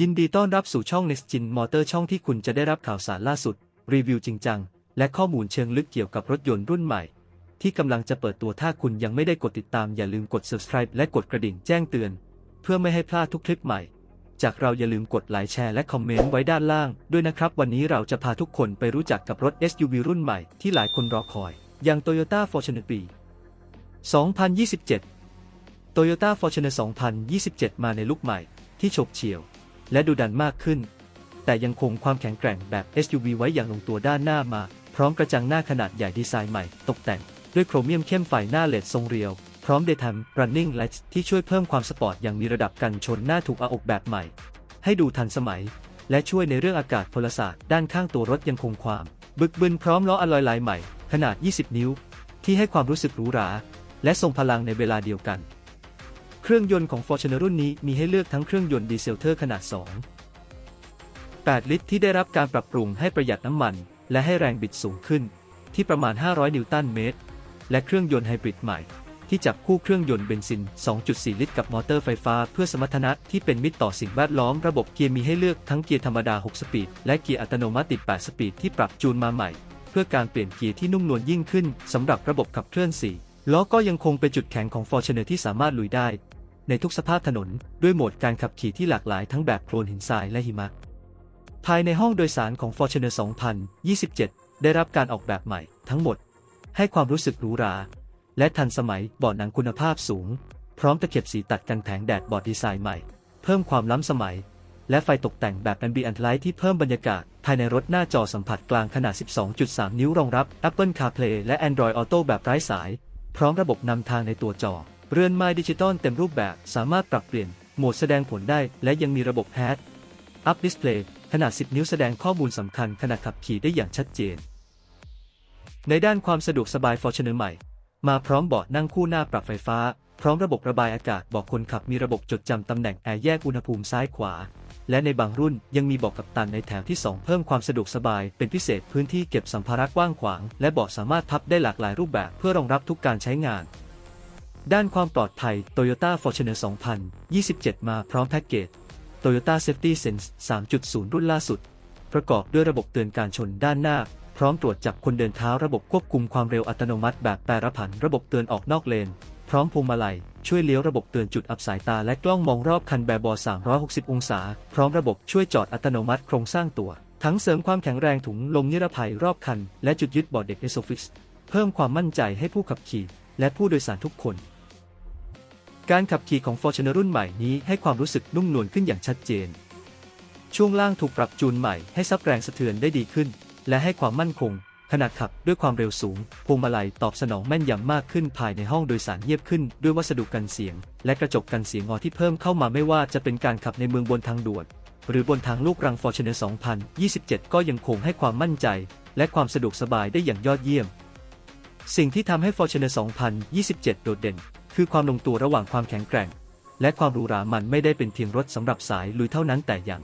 ยินดีต้อนรับสู่ช่อง Next Gen Motor ช่องที่คุณจะได้รับข่าวสารล่าสุด รีวิวจริงจัง และข้อมูลเชิงลึกเกี่ยวกับรถยนต์รุ่นใหม่ ที่กำลังจะเปิดตัวถ้าคุณยังไม่ได้กดติดตามอย่าลืมกด subscribe และกดกระดิ่งแจ้งเตือน เพื่อไม่ให้พลาดทุกคลิปใหม่ จากเราอย่าลืมกดไลค์แชร์และคอมเมนต์ไว้ด้านล่างด้วยนะครับ วันนี้เราจะพาทุกคนไปรู้จักกับรถ SUV รุ่นใหม่ที่หลายคนรอคอย อย่าง Toyota Fortuner ปี 2027 Toyota Fortuner 2027 มาในลุคใหม่ที่ฉกเฉี่ยว และดูดันมากขึ้น แต่ยังคงความแข็งแกร่งแบบ SUV ไว้อย่างลงตัวด้านหน้ามา พร้อมกระจังหน้าขนาดใหญ่ดีไซน์ใหม่ ตกแต่ง ด้วยโครเมียมเข้มไฟหน้าเลดทรงเรียว พร้อม Daytime Running Lights ที่ช่วยเพิ่มความสปอร์ตอย่างมีระดับกันชนหน้าถูกอาอกแบบใหม่ ให้ดูทันสมัย และช่วยในเรื่องอากาศพลศาสตร์ด้านข้างตัวรถยังคงความ บึกบึนพร้อมล้ออลลอยลายใหม่ ขนาด 20 นิ้ว ที่ให้ความรู้สึกหรูหราและทรงพลังในเวลาเดียวกัน เครื่องยนต์ของ Fortuner รุ่นนี้มีให้เลือกทั้งเครื่องยนต์ดีเซลเทอร์ขนาด 2 8 ลิตร ที่ได้รับการปรับปรุงให้ประหยัดน้ำมัน และให้แรงบิดสูงขึ้น ที่ประมาณ 500 นิวตันเมตร และเครื่องยนต์ไฮบริดใหม่ ที่จับคู่เครื่องยนต์เบนซิน 2.4 ลิตร กับมอเตอร์ไฟฟ้าเพื่อสมรรถนะที่เป็นมิตรต่อสิ่งแวดล้อม ระบบเกียร์มีให้เลือกทั้งเกียร์ธรรมดา 6 สปีด และเกียร์อัตโนมัติ 8 สปีด ที่ปรับจูนมาใหม่ เพื่อการเปลี่ยนเกียร์ที่นุ่มนวลยิ่งขึ้นสำหรับระบบขับเคลื่อน4ล้อก็ยังคงเป็นจุดแข็งของ Fortuner ที่สามารถลุยได้ ในทุกสภาพถนน ด้วยโหมดการขับขี่ที่หลากหลายทั้งแบบโคลนหินทรายและหิมะ ภายในห้องโดยสารของ Fortuner 2027 ได้รับการออกแบบใหม่ทั้งหมด ให้ความรู้สึกหรูหรา และทันสมัยเบาะหนังคุณภาพสูง พร้อมตะเข็บสีตัดกันแผงแดดบอดดีไซน์ใหม่ เพิ่มความล้ำสมัย และไฟตกแต่งแบบ Ambient Light ที่เพิ่มบรรยากาศ ภายในรถหน้าจอสัมผัสกลางขนาด 12.3 นิ้วรองรับ Apple CarPlay และ Android Auto แบบไร้สาย พร้อมระบบนำทางในตัวจอ เรือนไม้ดิจิตอลเต็มรูปแบบสามารถปรับเปลี่ยนโหมดแสดงผลได้ และยังมีระบบ Head Up Display ขนาด 10 นิ้วแสดงข้อมูลสำคัญขณะขับขี่ได้อย่างชัดเจน ในด้านความสะดวกสบาย Fortuner ใหม่ มาพร้อมเบาะนั่งคู่หน้าปรับไฟฟ้า พร้อมระบบระบายอากาศเบอกคนขับมีระบบจดจำตำแหน่งแอร์แยกอุณหภูมิซ้ายขวา และในบางรุ่นยังมีเบาะกัปตันในแถวที่ 2 เพิ่มความสะดวกสบาย เป็นพิเศษพื้นที่เก็บสัมภาระกว้างขวาง และเบาะสามารถพับได้หลากหลายรูปแบบเพื่อรองรับทุกการใช้งาน ด้านความปลอดภัย Toyota Fortuner 2027 มาพร้อมแพ็กเกจ Toyota Safety Sense 3.0 รุ่นล่าสุด ประกอบด้วยระบบเตือนการชนด้านหน้า พร้อมตรวจจับคนเดินเท้าระบบควบคุมความเร็วอัตโนมัติแบบแปรผันระบบเตือนออกนอกเลน พร้อมพวงมาลัย ช่วยเลี้ยวระบบเตือนจุดอับสายตาและกล้องมองรอบคันแบบบอ 360 องศา พร้อมระบบช่วยจอดอัตโนมัติโครงสร้างตัว ทั้งเสริมความแข็งแรงถุงลมนิรภัยรอบคัน และจุดยึดเบาะเด็กเอโซฟิสเพิ่มความมั่นใจให้ผู้ขับขี่ และผู้โดยสารทุกคน การขับขี่ของ Fortuner รุ่นใหม่นี้ให้ความรู้สึกนุ่มนวลขึ้นอย่างชัดเจน ช่วงล่างถูกปรับจูนใหม่ให้ซับแรงสะเทือนได้ดีขึ้น และให้ความมั่นคง ขณะขับด้วยความเร็วสูง พวงมาลัยตอบสนองแม่นยำมากขึ้นภายในห้องโดยสารเงียบขึ้น ด้วยวัสดุกันเสียง และกระจกกันเสียงงอที่เพิ่มเข้ามาไม่ว่าจะเป็นการขับในเมืองบนทางด่วน หรือบนทางลูกรัง Fortuner 2027 ก็ยังคงให้ความมั่นใจ และความสะดวกสบายได้อย่างยอดเยี่ยม สิ่งที่ทำให้ Fortuner 2027 โดดเด่น คือความลงตัวระหว่างความแข็งแกร่ง และความหรูหรามันไม่ได้เป็นเพียงรถสำหรับสายลุยเท่านั้นแต่ยัง